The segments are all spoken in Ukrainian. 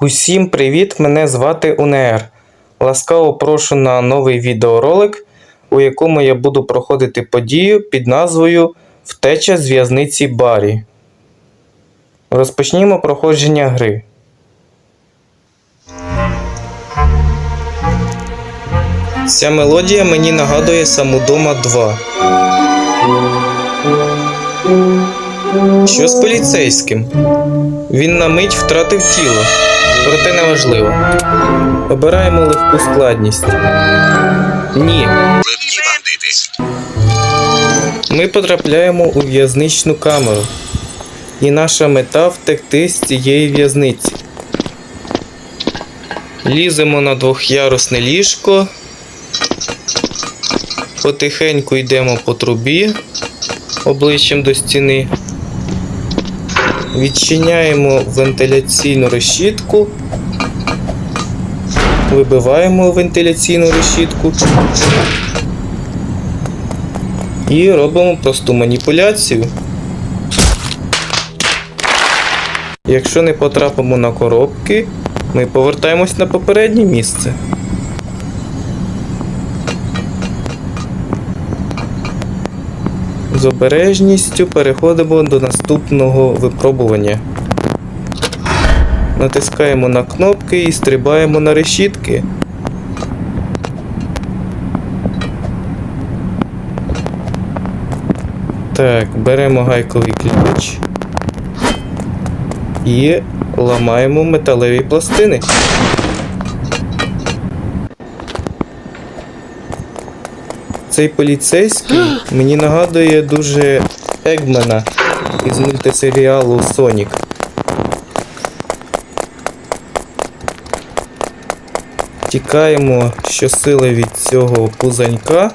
Усім привіт! Мене звати УНР. Ласкаво прошу на новий відеоролик, у якому я буду проходити подію під назвою Втеча з в'язниці Барі. Розпочнімо проходження гри. Ця мелодія мені нагадує Самудома 2. Що з поліцейським? Він на мить втратив тіло, проте неважливо. Обираємо легку складність. Ні. Ми потрапляємо у в'язничну камеру. І наша мета втекти з цієї в'язниці. Ліземо на двохярусне ліжко. Потихеньку йдемо по трубі обличчям до стіни. Відчиняємо вентиляційну решітку. Вибиваємо вентиляційну решітку. І робимо просту маніпуляцію. Якщо не потрапимо на коробки, ми повертаємось на попереднє місце. З обережністю переходимо до наступного випробування. Натискаємо на кнопки і стрибаємо на решітки. Так, беремо гайковий ключ і ламаємо металеві пластини. Цей поліцейський мені нагадує дуже Егмана із мультисеріалу Сонік. Тікаємо щосили від цього пузанька.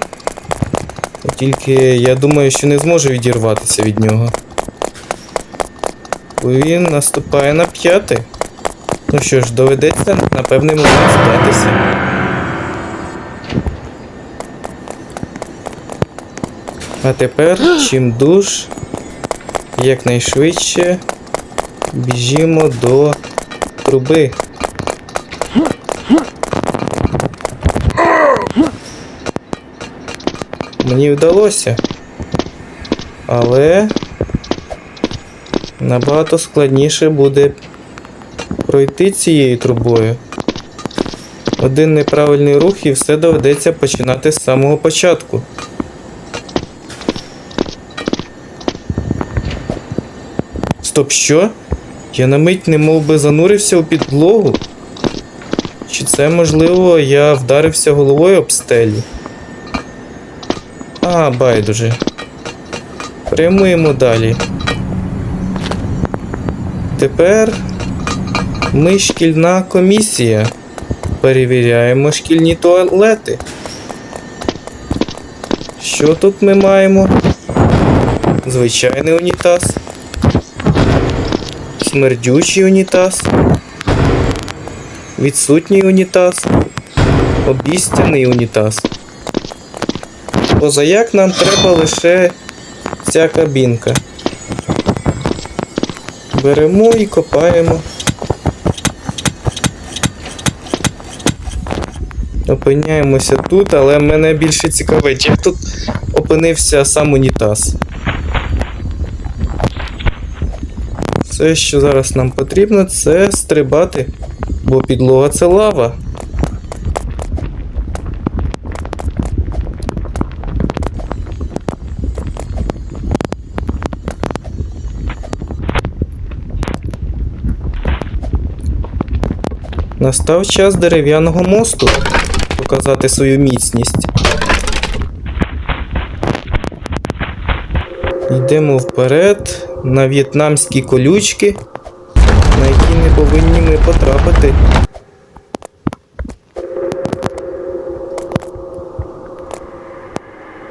Тільки я думаю, що не зможу відірватися від нього. Він наступає на п'яти. Ну що ж, доведеться на певний момент здатися. А тепер, чим душ, якнайшвидше біжімо до труби. Мені вдалося. Але набагато складніше буде пройти цією трубою. Один неправильний рух і все доведеться починати з самого початку. Стоп, що? Я на мить не мов би занурився у підлогу? Чи це можливо я вдарився головою об стелю? А, байдуже. Прямуємо далі. Тепер ми шкільна комісія. Перевіряємо шкільні туалети. Що тут ми маємо? Звичайний унітаз. Смердючий унітаз. Відсутній унітаз. Обістяний унітаз. Позаяк нам треба лише ця кабінка. Беремо і копаємо. Опиняємося тут, але мене більше цікавить, як тут опинився сам унітаз. Все, що зараз нам потрібно, це стрибати, бо підлога це лава. Настав час дерев'яного мосту показати свою міцність. Йдемо вперед на в'єтнамські колючки, на які не повинні ми потрапити.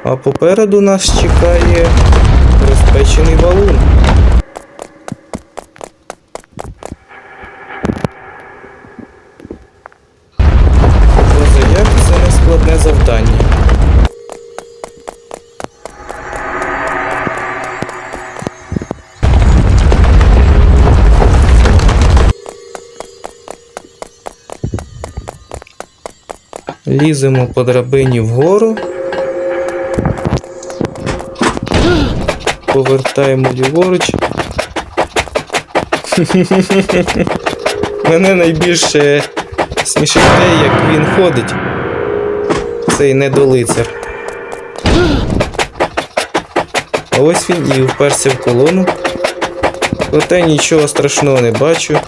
А попереду нас чекає розпечений валун. Ліземо по драбині вгору. Повертаємо ліворуч. Мене найбільше смішить те, як він ходить. Цей недолицар. А ось він і вперся в колону. Проте нічого страшного не бачу.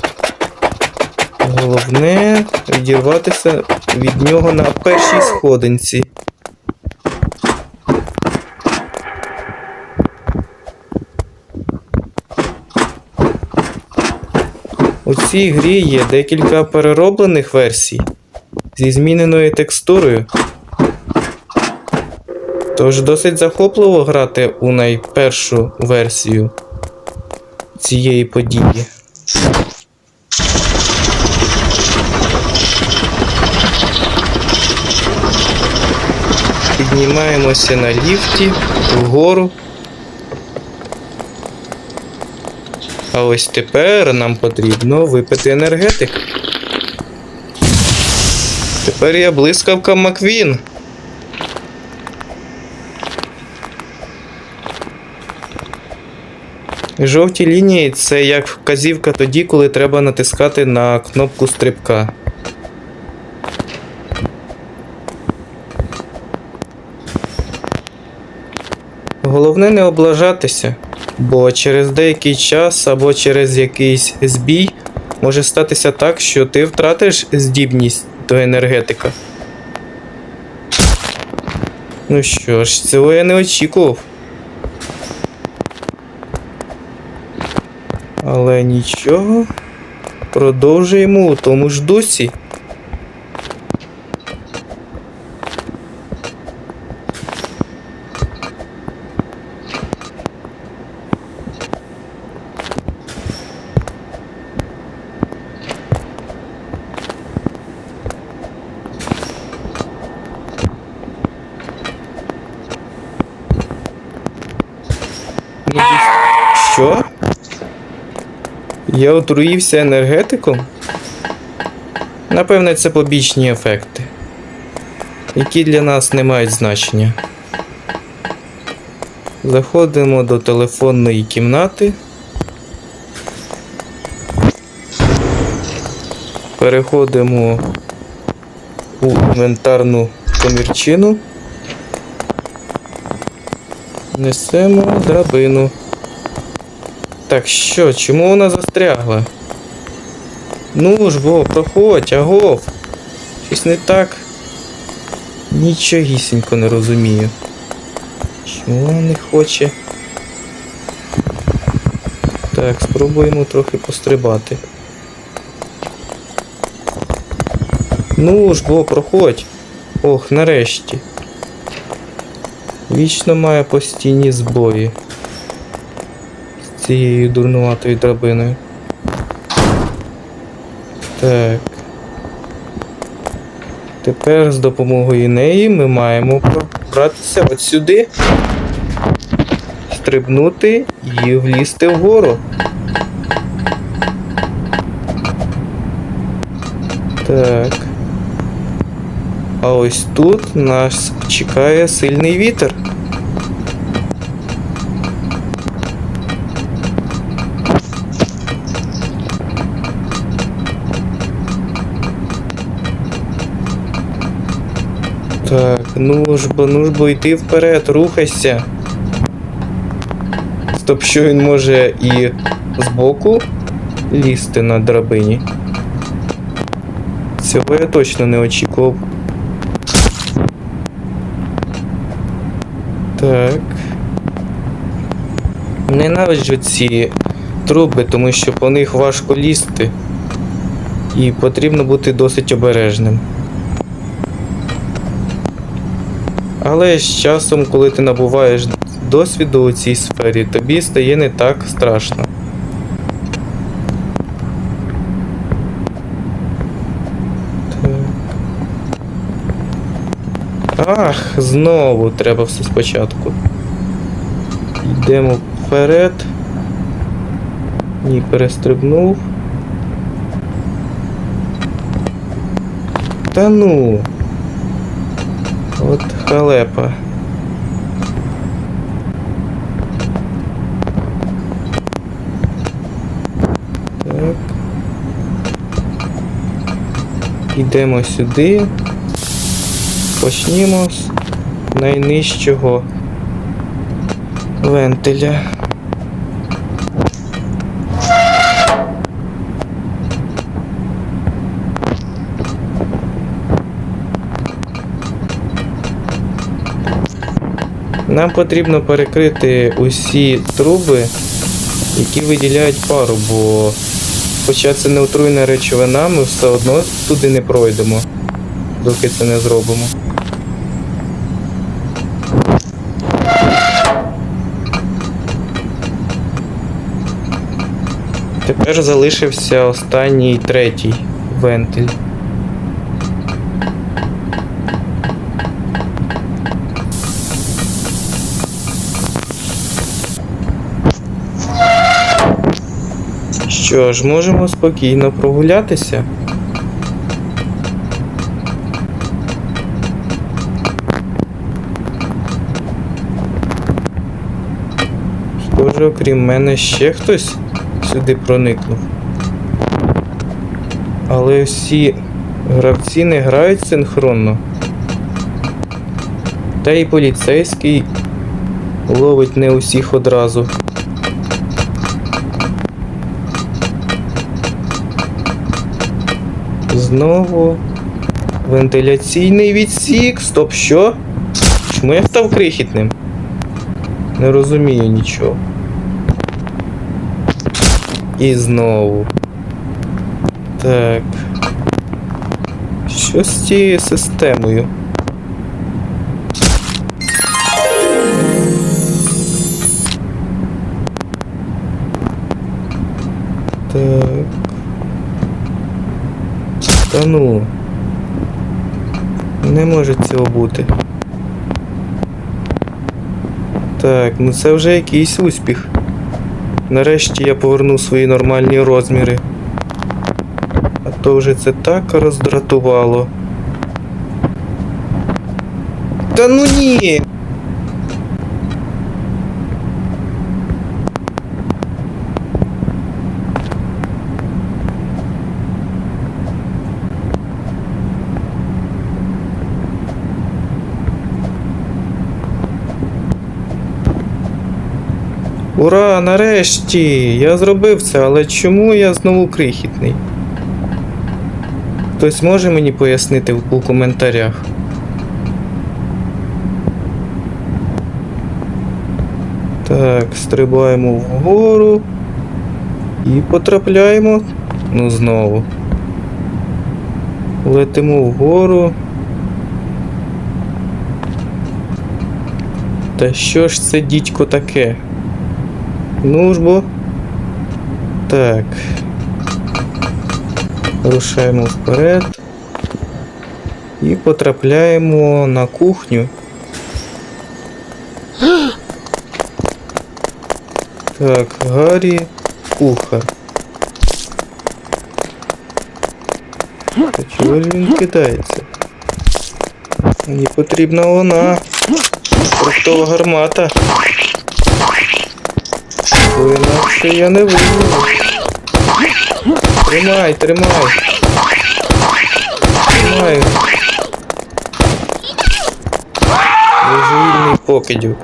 Головне відірватися від нього на першій сходинці. У цій грі є декілька перероблених версій зі зміненою текстурою. Тож досить захопливо грати у найпершу версію цієї події. Піднімаємося на ліфті вгору. А ось тепер нам потрібно випити енергетик. Тепер я блискавка Маквін. Жовті лінії це як вказівка тоді, коли треба натискати на кнопку стрибка. Головне не облажатися, бо через деякий час або через якийсь збій може статися так, що ти втратиш здібність до енергетика. Ну що ж, цього я не очікував. Але нічого. Продовжуємо у тому ж дусі. Що? Я отруївся енергетиком? Напевне, це побічні ефекти, які для нас не мають значення. Заходимо до телефонної кімнати. Переходимо у інвентарну комірчину. Несемо драбину. Так що, чому вона застрягла? Ну ж бо, проходь, агов. Щось не так. Нічогісінько не розумію. Чому вона не хоче? Так, спробуємо трохи пострибати. Ну ж бо, проходь. Ох, нарешті. Вічно має постійні збої цією дурнуватою драбиною. Так. Тепер з допомогою неї ми маємо пробратися от сюди, стрибнути і влізти вгору. Так. А ось тут нас чекає сильний вітер. Так, ну ж бо, ну ж бо йти вперед, рухайся. Стоп, що він може і збоку лізти на драбині. Цього я точно не очікував. Так. Ненавиджу ці труби, тому що по них важко лізти. І потрібно бути досить обережним. Але з часом, коли ти набуваєш досвіду у цій сфері, тобі стає не так страшно. Ах, знову треба все спочатку. Йдемо вперед. Ні, перестрибнув. Та ну. От халепа. Так. Йдемо сюди. Почнімо з найнижчого вентиля. Нам потрібно перекрити усі труби, які виділяють пару, бо хоча це не отруйна речовина, ми все одно туди не пройдемо, доки це не зробимо. Тепер залишився останній третій вентиль. Що ж, можемо спокійно прогулятися. Схоже, окрім мене ще хтось сюди проникнув. Але всі гравці не грають синхронно. Та й поліцейський ловить не усіх одразу. Знову вентиляційний відсік. Стоп, що? Чому я став крихітним? Не розумію нічого. І знову. Так. Що з цією системою? Та ну. Не може цього бути. Так, ну це вже якийсь успіх. Нарешті я повернув свої нормальні розміри. А то вже це так роздратувало. Та ну ні! Ура, нарешті! Я зробив це, але чому я знову крихітний? Хтось може мені пояснити у коментарях? Так, стрибаємо вгору і потрапляємо. Ну знову. Летимо вгору. Та що ж це дідько таке? Ну ж бо. Так. Рушаємо вперед. І потрапляємо на кухню. Так, Гаррі кухар. Чого ж він кидається? Мені потрібна вона. Фруктова гармата. Бо інакше я не виживу. Тримай, тримай. Тримай. Божевільний покидьок.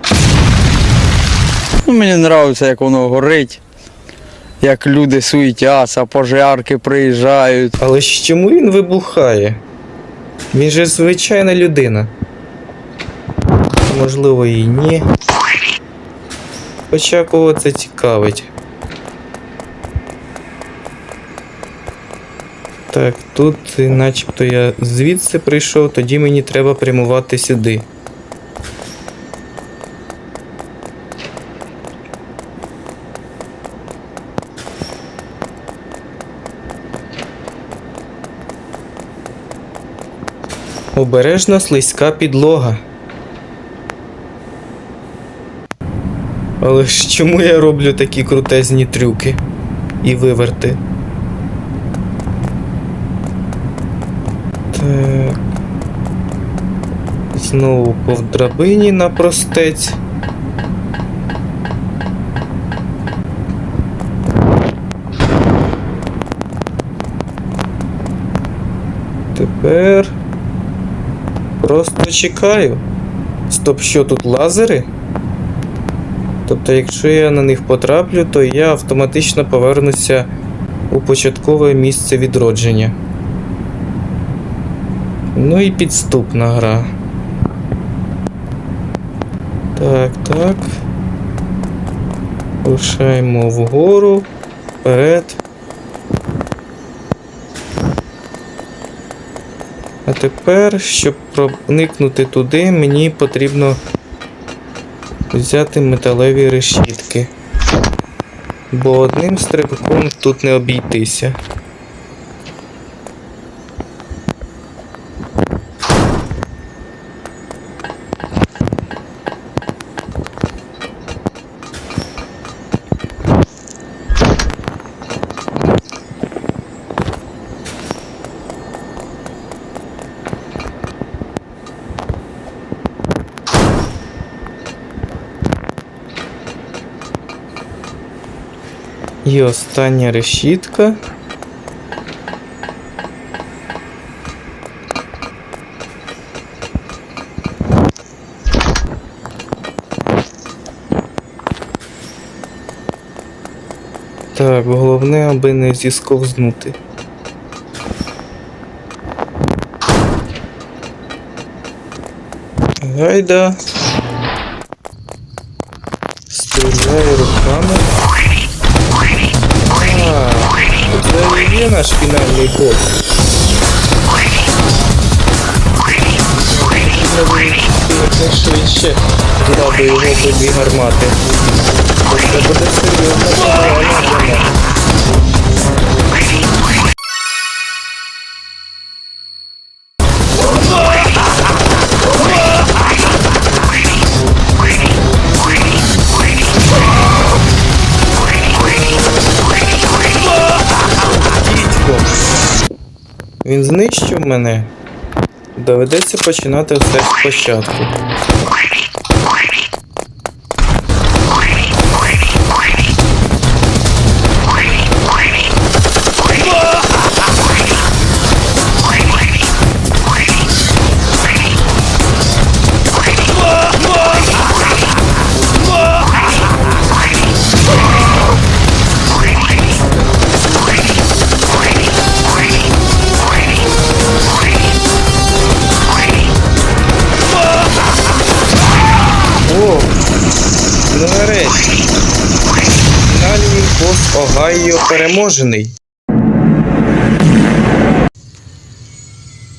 Ну, мені подобається, як воно горить, як люди суетяться, пожарки приїжджають. Але ж чому він вибухає? Він же звичайна людина. Можливо, і ні. Хоча кого це цікавить. Так, тут начебто я звідси прийшов, тоді мені треба прямувати сюди. Обережно слизька підлога. Але ж чому я роблю такі крутезні трюки і виверти? Так. Знову по драбині на простець. Тепер просто чекаю. Стоп, що тут лазери? Тобто, якщо я на них потраплю, то я автоматично повернуся у початкове місце відродження. Ну і підступна гра. Так, так. Рушаємо вгору, вперед. А тепер, щоб проникнути туди, мені потрібно взяти металеві решітки. Бо одним стрибком тут не обійтися. І остання решітка. Так, головне, аби не зісковзнути. Гайда. Наш фінальний бос. Швидше додати його по дві гармати. Це буде серйозна програма для нас. Він знищив мене. Доведеться починати все спочатку. Переможений.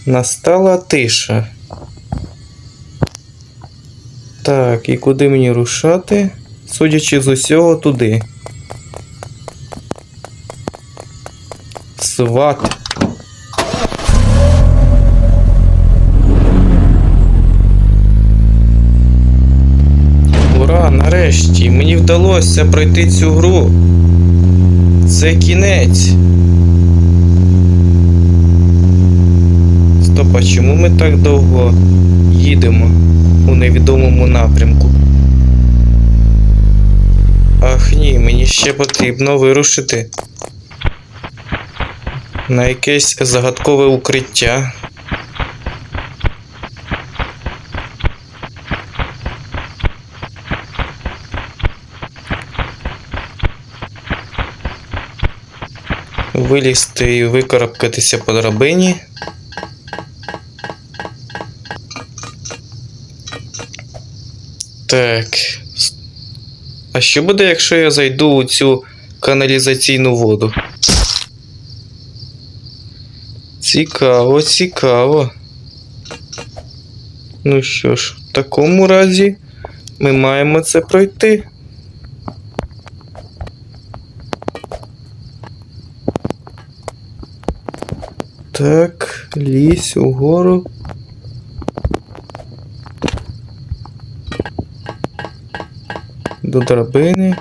Настала тиша. Так, і куди мені рушати? Судячи з усього, туди. Сват. Ура, нарешті, мені вдалося пройти цю гру. Це кінець. Стоп, а чому ми так довго їдемо у невідомому напрямку? Ах ні, мені ще потрібно вирушити на якесь загадкове укриття. Вилізти і викарабкатися по драбині. Так. А що буде, якщо я зайду у цю каналізаційну воду? Цікаво, цікаво. Ну що ж, в такому разі ми маємо це пройти. Так, лізь угору. До драбини.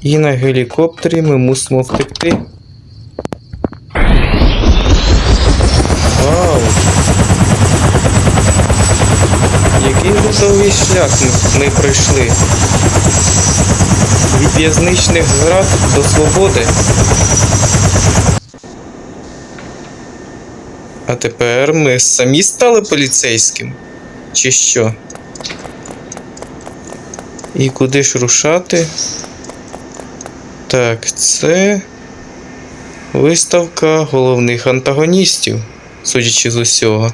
І на гелікоптері ми мусимо втекти. Вау! Довгий шлях ми, пройшли. Від в'язничних зрад до свободи. А тепер ми самі стали поліцейським? Чи що? І куди ж рушати? Так, це виставка головних антагоністів, судячи з усього.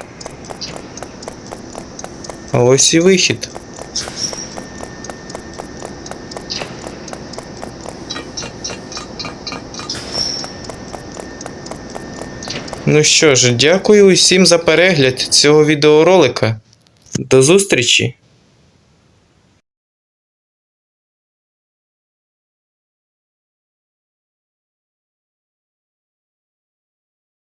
А ось і вихід. Ну що ж, дякую усім за перегляд цього відеоролика. До зустрічі!